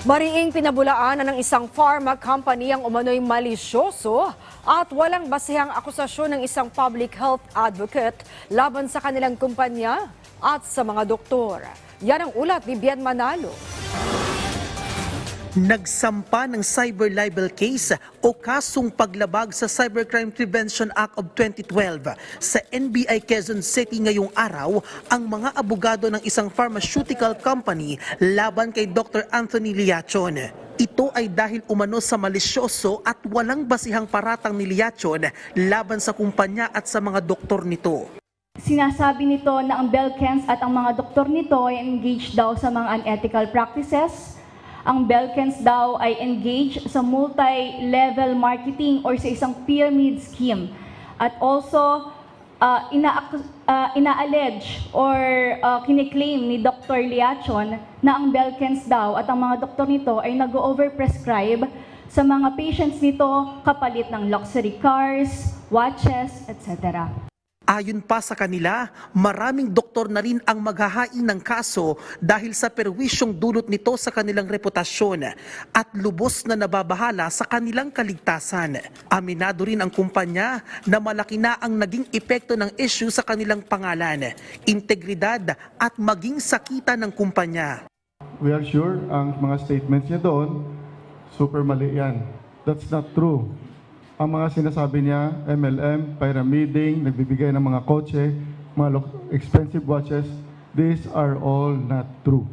Mariing pinabulaanan ng isang pharma company ang umano'y malisyoso at walang basihang akusasyon ng isang public health advocate laban sa kanilang kumpanya at sa mga doktor. Yan ang ulat ni Bien Manalo. Nagsampa ng cyber libel case o kasong paglabag sa Cybercrime Prevention Act of 2012 sa NBI Quezon City ngayong araw ang mga abogado ng isang pharmaceutical company laban kay Dr. Anthony Liachon. Ito ay dahil umano sa malisyoso at walang basihang paratang ni Liachon laban sa kumpanya at sa mga doktor nito. Sinasabi nito na ang Belkens at ang mga doktor nito ay engaged daw sa mga unethical practices. Ang Belkens daw ay engaged sa multi-level marketing or sa isang pyramid scheme. At also, uh, ina uh, ina-allege or uh, kiniklaim ni Dr. Liachon na ang Belkens daw at ang mga doktor nito ay nag-overprescribe sa mga patients nito kapalit ng luxury cars, watches, etc. Ayon pa sa kanila, maraming doktor na rin ang maghahain ng kaso dahil sa perwisyong dulot nito sa kanilang reputasyon at lubos na nababahala sa kanilang kaligtasan. Aminado rin ang kumpanya na malaki na ang naging epekto ng issue sa kanilang pangalan, integridad at maging sakita ng kumpanya. We are sure ang mga statements niya doon, super mali yan. That's not true. Ang mga sinasabi niya, MLM, pyramiding, nagbibigay ng mga kotse, mga expensive watches, these are all not true.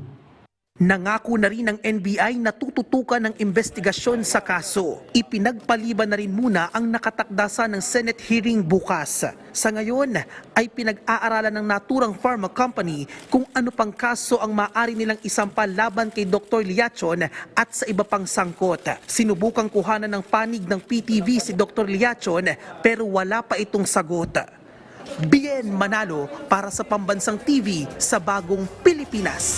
Nangako na rin ng NBI na tututukan ng investigasyon sa kaso. Ipinagpaliban na rin muna ang nakatakdasa ng Senate hearing bukas. Sa ngayon ay pinag-aaralan ng naturang pharma company kung ano pang kaso ang maaari nilang isampa laban kay Dr. Liachon at sa iba pang sangkot. Sinubukang kuhanan ng panig ng PTV si Dr. Liachon pero wala pa itong sagot. Bien Manalo para sa Pambansang TV sa Bagong Pilipinas.